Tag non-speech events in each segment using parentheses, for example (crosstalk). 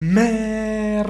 Man.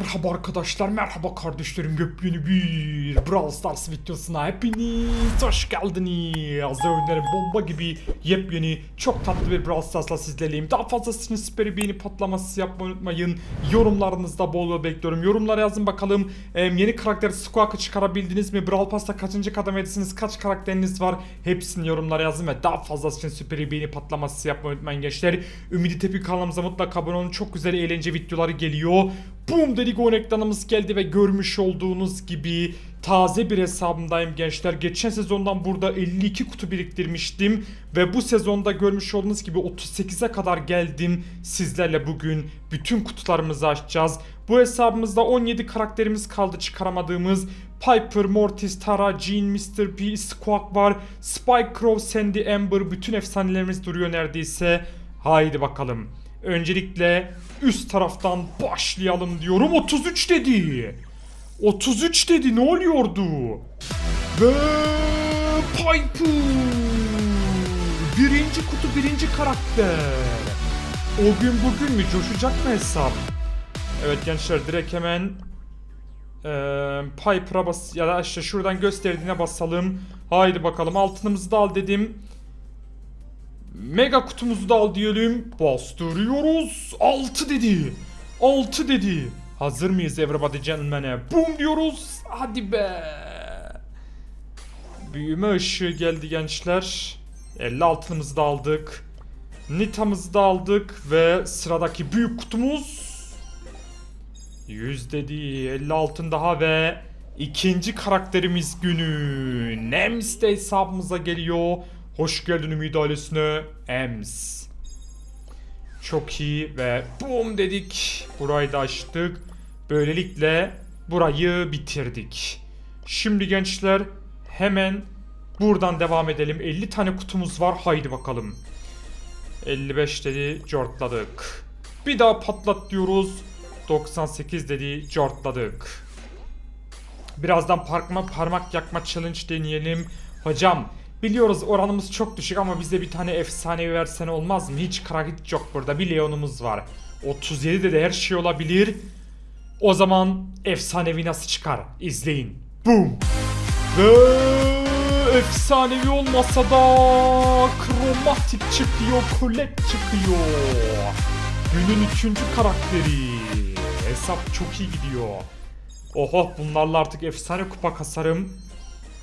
Merhaba arkadaşlar, merhaba kardeşlerim. Yepyeni bir Brawl Stars videosuna hepiniz hoş geldiniz. Oyunların bomba gibi yepyeni, çok tatlı bir Brawl Stars'la sizlerleyim. Daha fazlasını süper beğeni patlaması yapmayı unutmayın. Yorumlarınızda bol bol bekliyorum. Yorumlara yazın bakalım. Ee, yeni karakter Squawk'ı çıkarabildiniz mi? Brawl Pass'ta kaçıncı kademedesiniz? Kaç karakteriniz var? Hepsini yorumlara yazın ve daha fazlası için süper beğeni patlaması yapmayı unutmayın gençler. Ümidi Tepi kanalımıza mutlaka abone olun. Çok güzel eğlence videoları geliyor. Boom dedik oyun ekranımız geldi ve görmüş olduğunuz gibi taze bir hesabımdayım gençler. Geçen sezondan burada 52 kutu biriktirmiştim ve bu sezonda görmüş olduğunuz gibi 38'e kadar geldim. Sizlerle bugün bütün kutularımızı açacağız. Bu hesabımızda 17 karakterimiz kaldı çıkaramadığımız. Piper, Mortis, Tara, Jean, Mr. P, Squawk var. Spike, Crow, Sandy, Amber bütün efsanelerimiz duruyor neredeyse. Haydi bakalım. Öncelikle üst taraftan başlayalım diyorum. 33 dedi. 33 dedi ne oluyordu? Ve Piper. Birinci kutu birinci karakter. O gün bugün mü coşacak mı hesap? Evet gençler direkt hemen eee Piper'a bas ya da işte şuradan gösterdiğine basalım. Haydi bakalım altınımızı da al dedim. Mega kutumuzu da al diyelim. Bastırıyoruz. 6 dedi. 6 dedi. Hazır mıyız everybody gentlemen'e? Boom diyoruz. Hadi be. Büyüme ışığı geldi gençler. 50 altınımızı da aldık. Nita'mızı da aldık ve sıradaki büyük kutumuz 100 dedi 50 altın daha ve ikinci karakterimiz günü Nems de hesabımıza geliyor. Hoş geldin Ümit ailesine Ems. Çok iyi ve boom dedik. Burayı da açtık. Böylelikle burayı bitirdik. Şimdi gençler hemen buradan devam edelim. 50 tane kutumuz var. Haydi bakalım. 55 dedi cortladık. Bir daha patlat diyoruz. 98 dedi cortladık. Birazdan parkma parmak yakma challenge deneyelim. Hocam biliyoruz oranımız çok düşük ama bize bir tane efsanevi versen olmaz mı? Hiç kara hiç yok burada. Bir Leon'umuz var. 37'de de her şey olabilir. O zaman efsanevi nasıl çıkar? İzleyin. Boom. Ve efsanevi olmasa da kromatik çıkıyor, kolek çıkıyor. Günün üçüncü karakteri. Hesap çok iyi gidiyor. Oho bunlarla artık efsane kupa kasarım.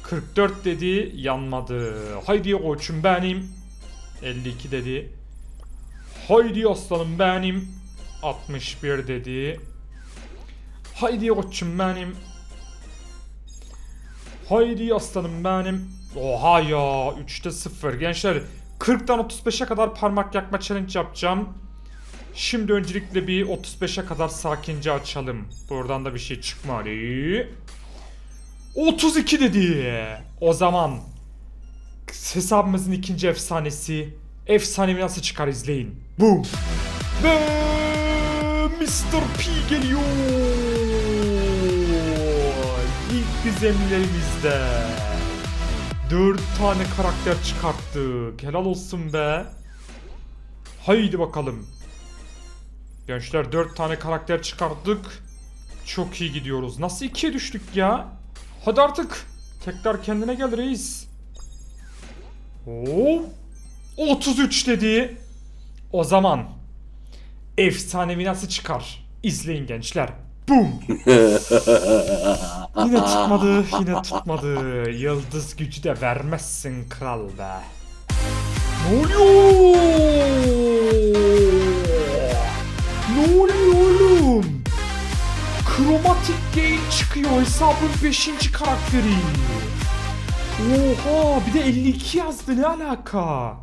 44 dedi yanmadı. Haydi koçum benim. 52 dedi. Haydi aslanım benim. 61 dedi. Haydi koçum benim. Haydi aslanım benim. Oha ya 3'te 0. Gençler 40'tan 35'e kadar parmak yakma challenge yapacağım. Şimdi öncelikle bir 35'e kadar sakince açalım. Buradan da bir şey çıkmadı. 32 dedi. O zaman hesabımızın ikinci efsanesi efsanevi nasıl çıkar izleyin. Boom. Ve Mr. P geliyor. İlk dizemlerimizde. 4 tane karakter çıkarttık. Helal olsun be. Haydi bakalım. Gençler 4 tane karakter çıkarttık. Çok iyi gidiyoruz. Nasıl ikiye düştük ya? Hadi artık. Tekrar kendine gel reis. Oo. 33 dedi. O zaman efsanevi nasıl çıkar? İzleyin gençler. Boom. (laughs) yine tutmadı, yine tutmadı. Yıldız gücü de vermezsin kral be. Ne oluyor? Kromatik Gale çıkıyor hesabın 5. karakteri. Oha bir de 52 yazdı ne alaka?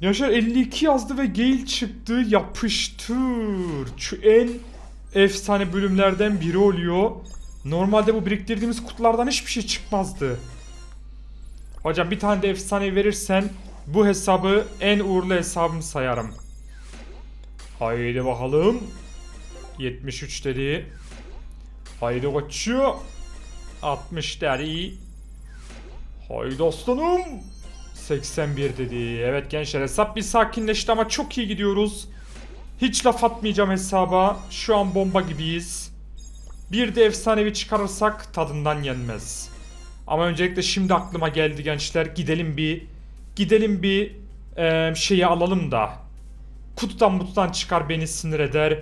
Yaşar 52 yazdı ve Gale çıktı yapıştır. Şu en efsane bölümlerden biri oluyor. Normalde bu biriktirdiğimiz kutulardan hiçbir şey çıkmazdı. Hocam bir tane de efsane verirsen bu hesabı en uğurlu hesabım sayarım. Haydi bakalım. 73 dedi. Haydi koçu. 60 dedi. Haydi aslanım. 81 dedi. Evet gençler hesap bir sakinleşti ama çok iyi gidiyoruz. Hiç laf atmayacağım hesaba. Şu an bomba gibiyiz. Bir de efsanevi çıkarırsak tadından yenmez. Ama öncelikle şimdi aklıma geldi gençler. Gidelim bir gidelim bir eee, şeyi alalım da. Kutudan mutudan çıkar beni sinir eder.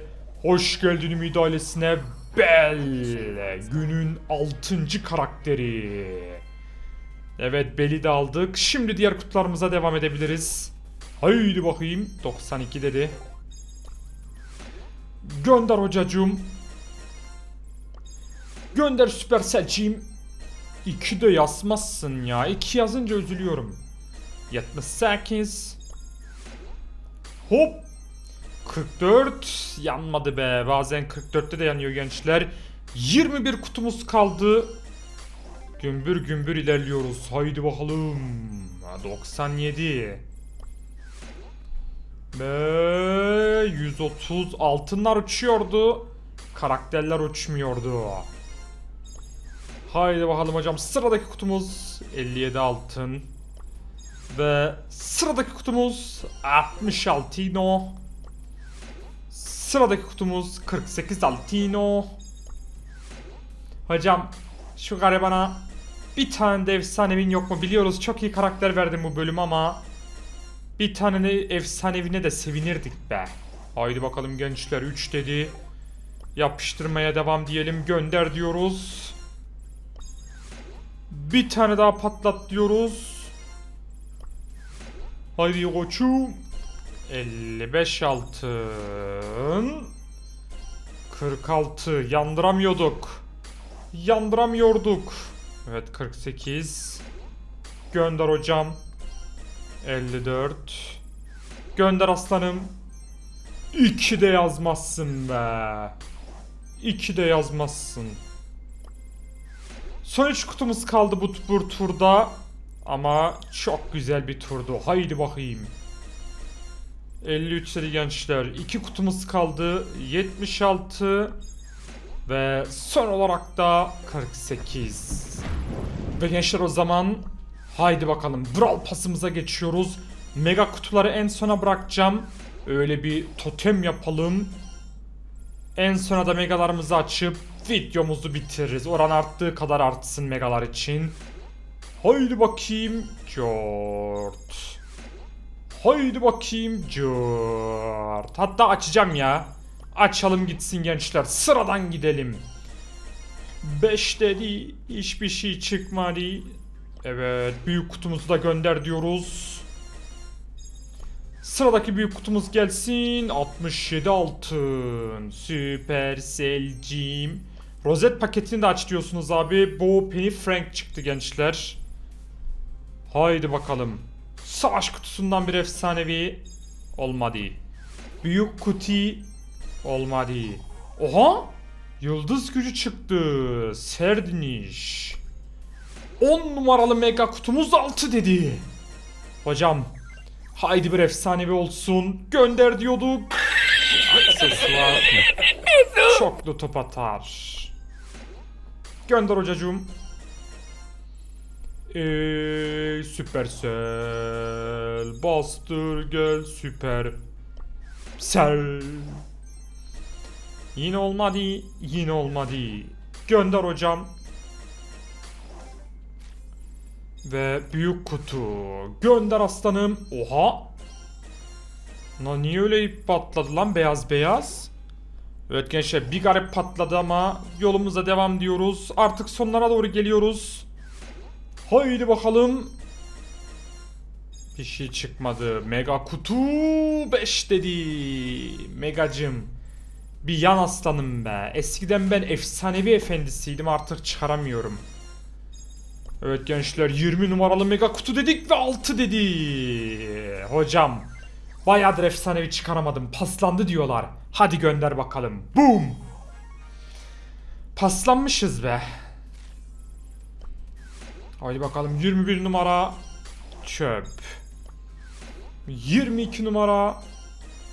Hoş geldin Ümit ailesine. Bel. Günün 6. karakteri. Evet Bel'i de aldık. Şimdi diğer kutularımıza devam edebiliriz. Haydi bakayım. 92 dedi. Gönder hocacığım. Gönder Supercell'ciğim. 2 de yazmazsın ya. 2 yazınca üzülüyorum. 78. Hop. 44. Yanmadı be. Bazen 44'te de yanıyor gençler. 21 kutumuz kaldı. Gümbür gümbür ilerliyoruz. Haydi bakalım. Ha, 97. Ve 130 altınlar uçuyordu. Karakterler uçmuyordu. Haydi bakalım hocam. Sıradaki kutumuz 57 altın. Ve sıradaki kutumuz 66 Sıradaki kutumuz 48 altino. Hocam şu garibana bir tane de efsanevin yok mu biliyoruz çok iyi karakter verdim bu bölüm ama bir tane de efsanevine de sevinirdik be. Haydi bakalım gençler 3 dedi. Yapıştırmaya devam diyelim gönder diyoruz. Bir tane daha patlat diyoruz. Haydi koçum. 55 altın. 46 yandıramıyorduk. Yandıramıyorduk. Evet 48. Gönder hocam. 54. Gönder aslanım. 2 de yazmazsın be. 2 de yazmazsın. Son 3 kutumuz kaldı bu, bu turda. Ama çok güzel bir turdu. Haydi bakayım. 53 seri gençler. 2 kutumuz kaldı. 76 ve son olarak da 48. Ve gençler o zaman haydi bakalım Brawl pasımıza geçiyoruz. Mega kutuları en sona bırakacağım. Öyle bir totem yapalım. En sona da megalarımızı açıp videomuzu bitiririz. Oran arttığı kadar artsın megalar için. Haydi bakayım. Jort. Haydi bakayım. Jort. Hatta açacağım ya. Açalım gitsin gençler. Sıradan gidelim. 5 dedi. Hiçbir şey çıkmadı. Evet. Büyük kutumuzu da gönder diyoruz. Sıradaki büyük kutumuz gelsin. 67 altın. Süperselcim. Rozet paketini de aç diyorsunuz abi. Bo Penny Frank çıktı gençler. Haydi bakalım. Savaş kutusundan bir efsanevi. Olmadı. Büyük kutu. Olmadı. Oha! Yıldız gücü çıktı. Serdiniş. 10 numaralı mega kutumuz 6 dedi. Hocam Haydi bir efsanevi olsun. Gönder diyorduk. Aksesuar. (laughs) Çoklu top atar. Gönder hocacığım. Eee süpersel. Bastır gel süper. Sel. Yine olmadı. Yine olmadı. Gönder hocam. Ve büyük kutu. Gönder aslanım. Oha. Lan niye öyle patladı lan beyaz beyaz? Evet gençler bir garip patladı ama yolumuza devam diyoruz. Artık sonlara doğru geliyoruz. Haydi bakalım. Bir şey çıkmadı. Mega kutu 5 dedi. Megacım. Bir yan aslanım be. Eskiden ben efsanevi efendisiydim artık çıkaramıyorum. Evet gençler 20 numaralı mega kutu dedik ve 6 dedi. Hocam bayağıdır efsanevi çıkaramadım. Paslandı diyorlar. Hadi gönder bakalım. Boom. Paslanmışız be. Haydi bakalım 21 numara çöp. 22 numara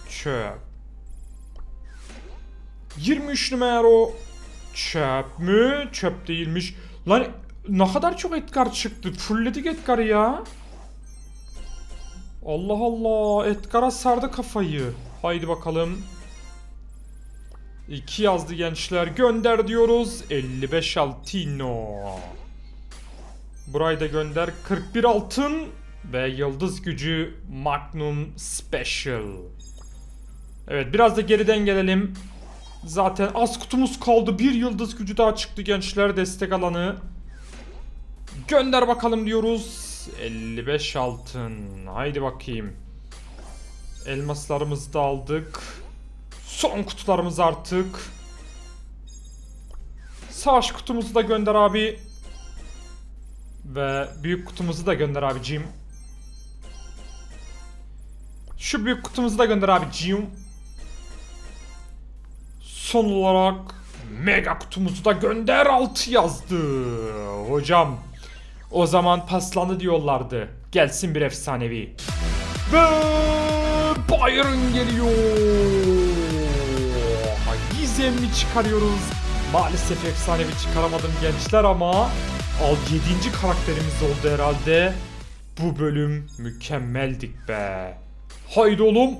çöp. 23 numara çöp mü? Çöp değilmiş. Lan ne kadar çok Edgar çıktı. Fullledik Edgar'ı ya. Allah Allah. Edgar'a sardı kafayı. Haydi bakalım. 2 yazdı gençler. Gönder diyoruz. 55 altino. Burayı da gönder. 41 altın ve yıldız gücü Magnum Special. Evet biraz da geriden gelelim. Zaten az kutumuz kaldı. Bir yıldız gücü daha çıktı gençler destek alanı. Gönder bakalım diyoruz. 55 altın. Haydi bakayım. Elmaslarımızı da aldık. Son kutularımız artık. Savaş kutumuzu da gönder abi. Ve büyük kutumuzu da gönder abicim. Şu büyük kutumuzu da gönder abicim. Son olarak mega kutumuzu da gönder 6 yazdı. Hocam o zaman paslandı diyorlardı. Gelsin bir efsanevi. Ve Bayern geliyor. Gizemli çıkarıyoruz. Maalesef efsanevi çıkaramadım gençler ama al 7. karakterimiz oldu herhalde. Bu bölüm mükemmeldik be. Haydi oğlum.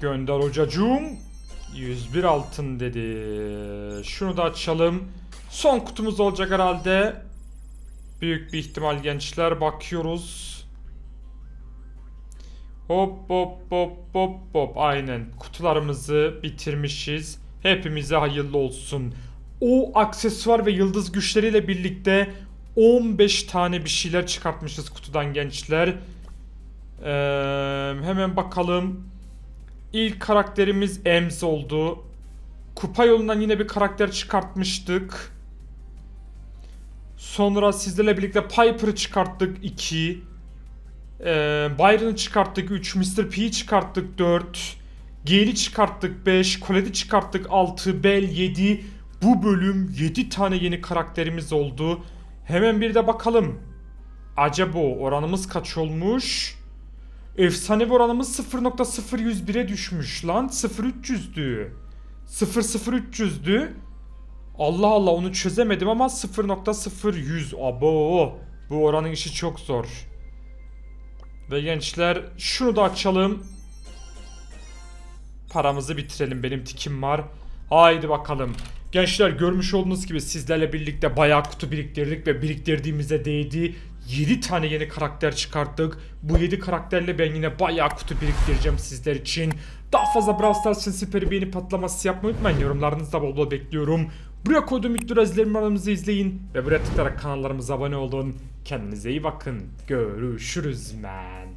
Gönder hocacığım. 101 altın dedi. Şunu da açalım. Son kutumuz olacak herhalde. Büyük bir ihtimal gençler bakıyoruz. Hop hop hop hop hop aynen kutularımızı bitirmişiz. Hepimize hayırlı olsun. O aksesuar ve yıldız güçleriyle birlikte 15 tane bir şeyler çıkartmışız kutudan gençler. Ee, hemen bakalım. İlk karakterimiz Ems oldu. Kupa yolundan yine bir karakter çıkartmıştık. Sonra sizlerle birlikte Piper'ı çıkarttık 2. Ee, Byron'ı çıkarttık 3. Mr. P'yi çıkarttık 4. Gale'i çıkarttık 5. Colette'i çıkarttık 6. Bell 7. Bu bölüm 7 tane yeni karakterimiz oldu. Hemen bir de bakalım. Acaba oranımız kaç olmuş? Efsanevi oranımız 0.0101'e düşmüş lan. 0300'dü. 00300'dü. Allah Allah onu çözemedim ama 0.0100 abo. Bu oranın işi çok zor. Ve gençler şunu da açalım. Paramızı bitirelim benim tikim var. Haydi bakalım. Gençler görmüş olduğunuz gibi sizlerle birlikte bayağı kutu biriktirdik ve biriktirdiğimize değdi. 7 tane yeni karakter çıkarttık. Bu 7 karakterle ben yine bayağı kutu biriktireceğim sizler için. Daha fazla Brawl Stars için süper beğeni patlaması yapmayı unutmayın. Yorumlarınızı da bol bol bekliyorum. Buraya koyduğum ilk izlerimlerimizi izleyin. Ve buraya tıklayarak kanallarımıza abone olun. Kendinize iyi bakın. Görüşürüz men.